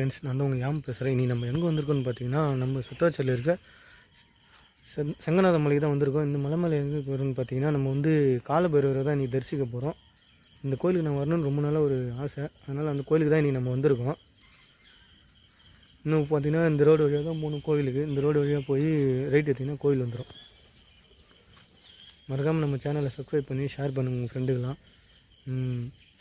Friends நான் வந்து உங்கள் யாம் பேசுகிறேன் இனி நம்ம எங்கே வந்திருக்கோம்னு பார்த்தீங்கன்னா நம்ம சுத்தாச்சலில் இருக்க செங் செங்கநாத மலைக்கு தான் வந்திருக்கோம். இந்த மலை மலை எங்கே போகிறோம்னு பார்த்தீங்கன்னா நம்ம வந்து காலபைரவரை தான் இன்றைக்கி தரிசிக்க போகிறோம் இந்த கோயிலுக்கு நான் வரணும்னு ரொம்ப நாளாக ஒரு ஆசை. அதனால் அந்த கோயிலுக்கு தான் இனி நம்ம வந்திருக்கோம். இன்னும் பார்த்தீங்கன்னா இந்த ரோடு வழியாக தான் மூணு கோயிலுக்கு. இந்த ரோடு வழியாக போய் ரைட் எடுத்திங்கன்னா கோயில் வந்துடும் மறக்காமல் நம்ம சேனலை சப்ஸ்கிரைப் பண்ணி ஷேர் பண்ணுங்கள் உங்கள் ஃப்ரெண்டுக்கெலாம்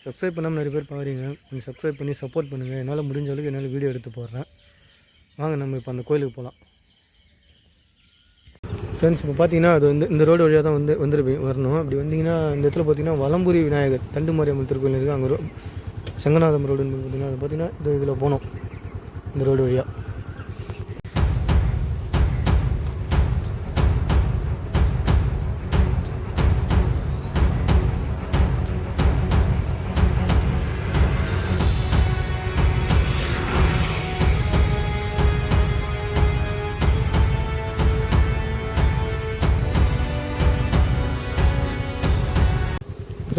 சப்ஸ்கிரைப் பண்ணாமல் நிறைய பேர் பாருங்க. நீங்கள் சப்ஸ்கிரைப் பண்ணி சப்போர்ட் பண்ணுங்கள் என்னால் முடிஞ்ச அளவுக்கு என்னால் வீடியோ எடுத்து போடுறேன். வாங்க நம்ம இப்போ அந்த கோயிலுக்கு போகலாம் ஃப்ரெண்ட்ஸ் இப்போ பார்த்தீங்கன்னா அது வந்து இந்த ரோடு வழியாக தான் வந்து வந்துருப்பி வரணும். அப்படி வந்தீங்கன்னா இந்த இடத்துல பார்த்தீங்கன்னா வலம்புரி விநாயகர் தண்டு மாரியம்மன் திருக்கோயில் இருக்குது அங்கே ரோ செங்கநாதம் ரோடுன்னு பார்த்தீங்கன்னா அது பார்த்தீங்கன்னா இது இதில் போனோம். இந்த ரோடு வழியாக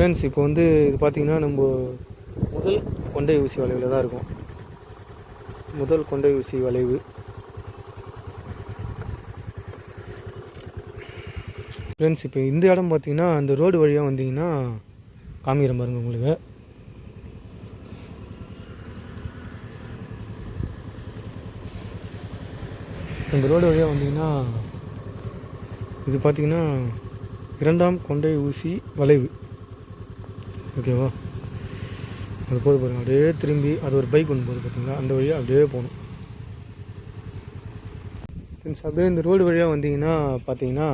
ஃப்ரெண்ட்ஸ் இப்போ வந்து இது பார்த்தீங்கன்னா நம்ம முதல் கொண்டை ஊசி வளைவில் தான் இருக்கும். முதல் கொண்டை ஊசி வளைவு. ஃப்ரெண்ட்ஸ் இப்போ இந்த இடம் பார்த்தீங்கன்னா அந்த ரோடு வழியாக வந்தீங்கன்னா காமிக்கிறேன் பாருங்க உங்களுக்கு. இந்த ரோடு வழியாக வந்தீங்கன்னா இது பார்த்தீங்கன்னா இரண்டாம் கொண்டை ஊசி வளைவு. ஓகேவா அது போது பாருங்க அப்படியே திரும்பி அது ஒரு பைக் ஒன்று போகுது பார்த்தீங்களா அந்த வழியாக அப்படியே போகணும். ஃப்ரெண்ட்ஸ் அப்படியே இந்த ரோடு வழியாக வந்தீங்கன்னா பார்த்தீங்கன்னா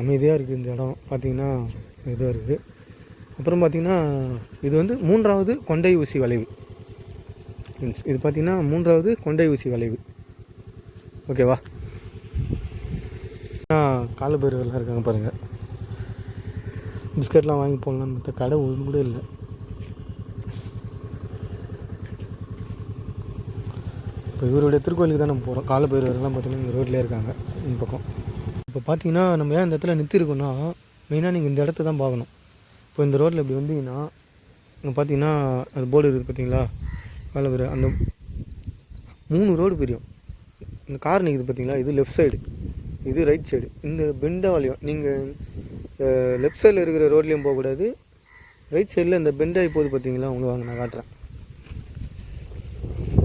அமைதியாக இருக்குது இந்த இடம். பார்த்தீங்கன்னா இதாக இருக்குது அப்புறம் பார்த்தீங்கன்னா இது வந்து மூன்றாவது கொண்டை ஊசி வளைவு. ஃப்ரெண்ட்ஸ் இது பார்த்தீங்கன்னா மூன்றாவது கொண்டை ஊசி வளைவு. ஓகேவா காலபேர்கள்லாம் இருக்காங்க பாருங்கள் பிஸ்கட்லாம் வாங்கி போடலான்னு மற்ற கடை ஒன்று கூட இல்லை. இப்போ இவருடைய திருக்கோயிலுக்கு தான் நம்ம போகிறோம் காலபைரவர்லாம் பார்த்தீங்கன்னா இந்த ரோட்லேயே இருக்காங்க இந்த பக்கம். இப்போ பார்த்தீங்கன்னா நம்ம ஏன் இந்த இடத்துல நிறுத்திருக்கோம்னா மெயினாக நீங்கள் இந்த இடத்த தான் பார்க்கணும். இப்போ இந்த ரோட்டில் இப்படி வந்தீங்கன்னா இங்கே பார்த்தீங்கன்னா அது போர்டு இருக்குது பார்த்தீங்களா? காலபைரவர் அந்த மூணு ரோடு பிரியும். இந்த கார் நிற்குது பார்த்தீங்களா? இது லெஃப்ட் சைடு இது ரைட் சைடு இந்த பெண்டை வழியும் நீங்கள் லெஃப்ட் சைடில் இருக்கிற ரோட்லேயும் போகக்கூடாது. ரைட் சைடில் இந்த பெண்டாகி போகுது பார்த்தீங்களா? உங்களுக்கு வாங்க நான் காட்டுறேன்.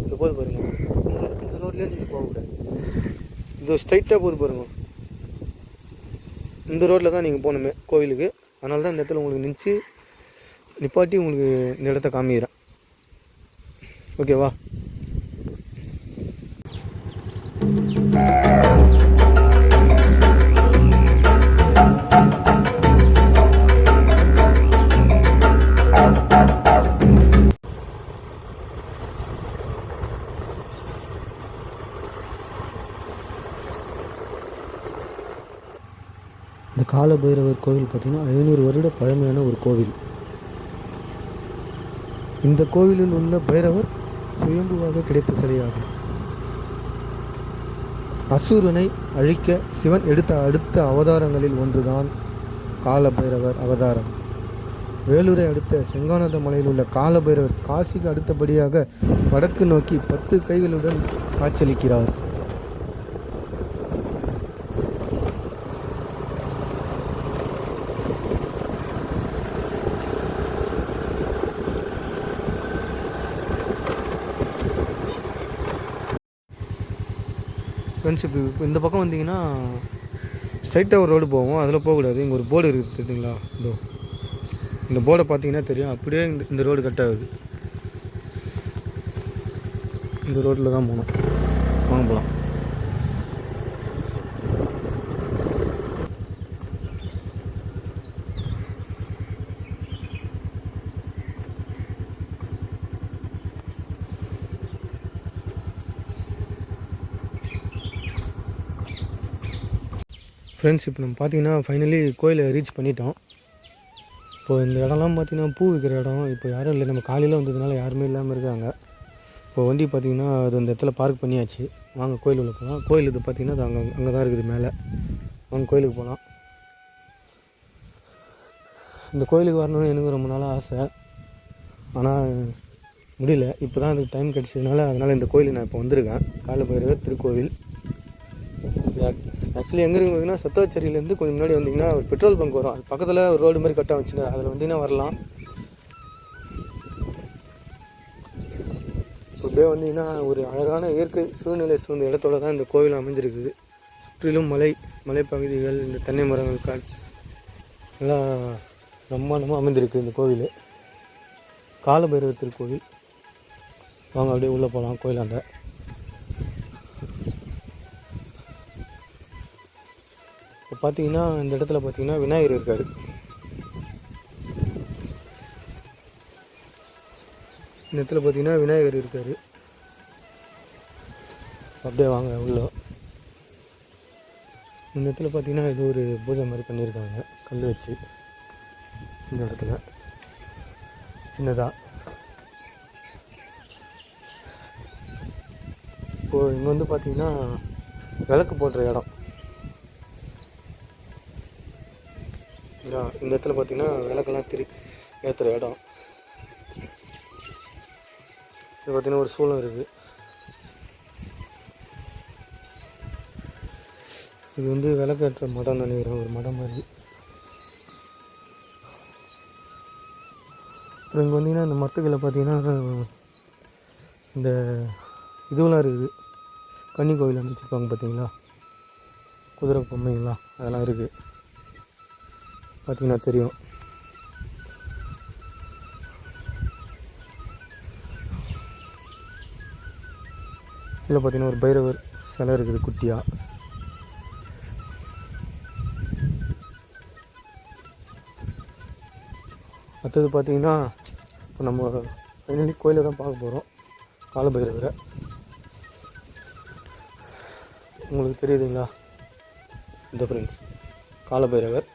இந்த போது பாருங்க. இந்த இந்த ரோட்லேயே நீங்கள் போகக்கூடாது. இது ஸ்ட்ரைட்டாக போகுது பாருங்க. இந்த ரோட்டில் தான் நீங்கள் போகணுமே கோவிலுக்கு அதனால தான் இந்த இடத்துல உங்களுக்கு நினச்சி நிப்பாட்டி உங்களுக்கு இந்த இடத்த காமிக்கிறேன். ஓகேவா கோவில் பார்த்திங்கன்னா ஐநூறு வருட பழமையான ஒரு கோவில். இந்த கோவிலில் உள்ள பைரவர் சுயம்புவாக கிடைத்த சிலையாகும். அசுரனை அழிக்க சிவன் எடுத்த அடுத்த அவதாரங்களில் ஒன்றுதான் காலபைரவர் அவதாரம். வேலூரை அடுத்த செங்கானத மலையில் உள்ள காலபைரவர் காசிக்கு அடுத்தபடியாக வடக்கு நோக்கி பத்து கைகளுடன் காட்சியளிக்கிறார். ஃப்ரெண்ட்ஸ் இப்போ இப்போ இந்த பக்கம் வந்தீங்கன்னா ஸ்ட்ரைட்டாக ஒரு ரோடு போவோம். அதில் போகக்கூடாது. இங்கே ஒரு போர்டு இருக்குது தெரியுங்களா இதோ. இந்த போர்டை பார்த்தீங்கன்னா தெரியும். அப்படியே இந்த இந்த ரோடு கட் ஆகுது. இந்த ரோட்டில் தான் போகணும். வாங்க போகலாம் ஃப்ரெண்ட்ஸ் இப்போ நம்ம பார்த்தீங்கன்னா ஃபைனலி கோயிலை ரீச் பண்ணிட்டோம். இப்போ இந்த இடம்லாம் பார்த்தீங்கன்னா பூ விற்கிற இடம். இப்போ யாரும் இல்லை. நம்ம காலையில் வந்ததுனால யாருமே இல்லாமல் இருக்காங்க. இப்போ வண்டி பார்த்தீங்கன்னா அது அந்த இடத்துல பார்க் பண்ணியாச்சு. வாங்க கோயில் உள்ள போகலாம் கோயில் இது பார்த்தீங்கன்னா அது அங்கே அங்கே தான் இருக்குது மேலே. வாங்க கோயிலுக்கு போகலாம் இந்த கோயிலுக்கு வரணும்னு எனக்கு ரொம்ப நாளாக ஆசை. ஆனால் முடியல. இப்போ தான் அதுக்கு டைம் கிடச்சதுனால அதனால் இந்த கோயிலுக்கு நான் இப்போ வந்திருக்கேன். காலை பைரவர் திருக்கோவில். ஆக்சுவலி எங்கே இருக்குதுன்னா சத்தாச்சேரியிலேருந்து கொஞ்சம் முன்னாடி வந்தீங்கன்னா ஒரு பெட்ரோல் பங்க் வரும். அது பக்கத்தில் ஒரு ரோடு மாதிரி கட்ட வச்சுருந்தேன் அதில் வந்தீங்கன்னா வரலாம். அப்படியே வந்தீங்கன்னா ஒரு அழகான இயற்கை சூழ்நிலை சூழ்ந்த இடத்தோட தான் இந்த கோவில் அமைஞ்சிருக்குது. சுற்றிலும் மலை மலைப்பகுதிகள் இந்த தென்னை மரங்கள் கால் ரொம்ப பிரம்மாண்டமாக அமைந்திருக்கு இந்த கோவில். காலபைரவர் திருக்கோவில். வாங்க அப்படியே உள்ளே போகலாம் கோயிலாண்ட. பார்த்தீங்கன்னா இந்த இடத்துல பார்த்தீங்கன்னா விநாயகர் இருக்கார். இந்த இடத்துல பார்த்தீங்கன்னா விநாயகர் இருக்கார். அப்படியே வாங்க உள்ளே. இந்த இடத்துல பார்த்தீங்கன்னா இது ஒரு பூஜை மாதிரி பண்ணியிருக்காங்க கல் வச்சு. இந்த இடத்துல. சின்னதாக இப்போது இங்கே வந்து பார்த்தீங்கன்னா விளக்கு போடுற இடம். இதா, இந்த இடத்துல பார்த்தீங்கன்னா விளக்கெல்லாம் திரி ஏற்றுற இடம். இது பார்த்தீங்கன்னா ஒரு சூளம் இருக்குது. இது வந்து விளக்கேற்ற மடம் நினைக்கிறேன் ஒரு மடம் மாதிரி. அப்புறம் இங்கே வந்தீங்கன்னா இந்த மரத்துக்களை பார்த்தீங்கன்னா இந்த இதுவெல்லாம் இருக்குது. கன்னி கோவில் அமைச்சிருப்பாங்க பார்த்தீங்களா? குதிரை பொம்மைங்களா அதெல்லாம் இருக்குது. பார்த்திங்கன்னா தெரியும். இதில் பார்த்தீங்கன்னா ஒரு பைரவர் சிலை இருக்குது குட்டியாக அடுத்தது பார்த்தீங்கன்னா இப்போ நம்ம ஃபைனலி கோயிலை தான் பார்க்க போகிறோம் காலபைரவரை உங்களுக்கு தெரியுதுங்களா? இந்த ஃப்ரெண்ட்ஸ் காலபைரவர்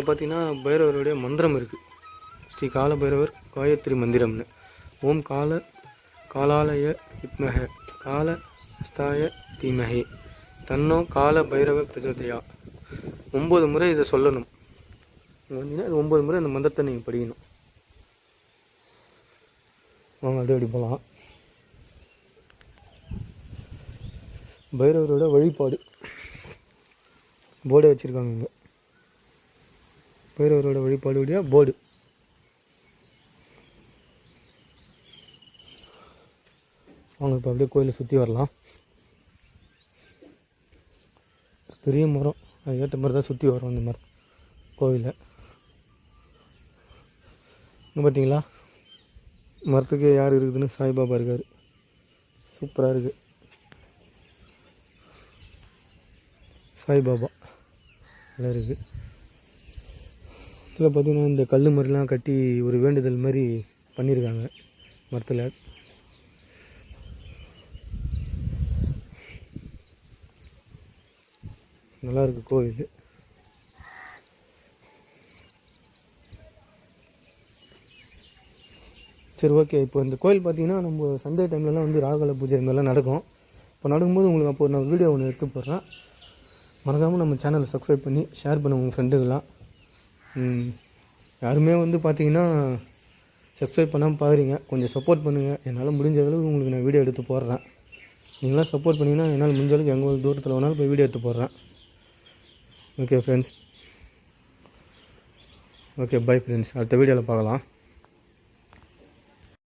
இங்கே பார்த்தீங்கன்னா பைரவருடைய மந்திரம் இருக்குது ஸ்ரீ காலபைரவர் காயத்ரி மந்திரம்னு. ஓம் கால காலாலய வித்மக கால ஹஸ்தாய தீமகே தன்னோ கால பைரவ பிரஜோதயா. ஒம்பது முறை இதை சொல்லணும். வந்தீங்கன்னா இது ஒம்பது முறை இந்த மந்திரத்தை நீங்கள் படிக்கணும். வாங்க அப்படியே அப்படி போகலாம் பைரவரோட வழிபாடு. போர்டே வச்சுருக்காங்க இங்கே. பைரவரோட வழிபாடுடைய போர்டு. அவங்க இப்போ அப்படியே கோயிலை சுற்றி வரலாம். பெரிய மரம். அது ஏற்ற மாதிரி தான் சுற்றி வரும் அந்த மரம். கோவிலை இங்கே பார்த்தீங்களா மரத்துக்கு யார் இருக்குதுன்னு சாய்பாபா இருக்கார். சூப்பராக இருக்குது சாய்பாபா. நல்லா இருக்குது இதில் பார்த்தீங்கன்னா இந்த கல் மாதிரிலாம் கட்டி ஒரு வேண்டுதல் மாதிரி பண்ணியிருக்காங்க மரத்தில். நல்லா இருக்குது கோவில். சரி ஓகே இப்போ இந்த கோயில் பார்த்தீங்கன்னா நம்ம சண்டே டைம்லலாம் வந்து ராகல பூஜை இந்த மாதிரிலாம் நடக்கும். இப்போ நடக்கும்போது உங்களுக்கு அப்போ நான் வீடியோ ஒன்று எடுத்து போடுறேன். மறக்காமல் நம்ம சேனலை சப்ஸ்கிரைப் பண்ணி ஷேர் பண்ண உங்கள் ஃப்ரெண்டுக்கெல்லாம் யாருமே வந்து பார்த்தீங்கன்னா சப்ஸ்கிரைப் பண்ணாமல் பாருங்க கொஞ்சம் சப்போர்ட் பண்ணுங்கள் என்னால் முடிஞ்ச அளவுக்கு உங்களுக்கு நான் வீடியோ எடுத்து போடுறேன். நீங்களாம் சப்போர்ட் பண்ணிங்கன்னா என்னால் முடிஞ்ச அளவுக்கு எங்கே தூரத்தில் வேணாலும் போய் வீடியோ எடுத்து போடுறேன். Okay friends okay bye friends அடுத்த வீடியோவில் பார்க்கலாம்.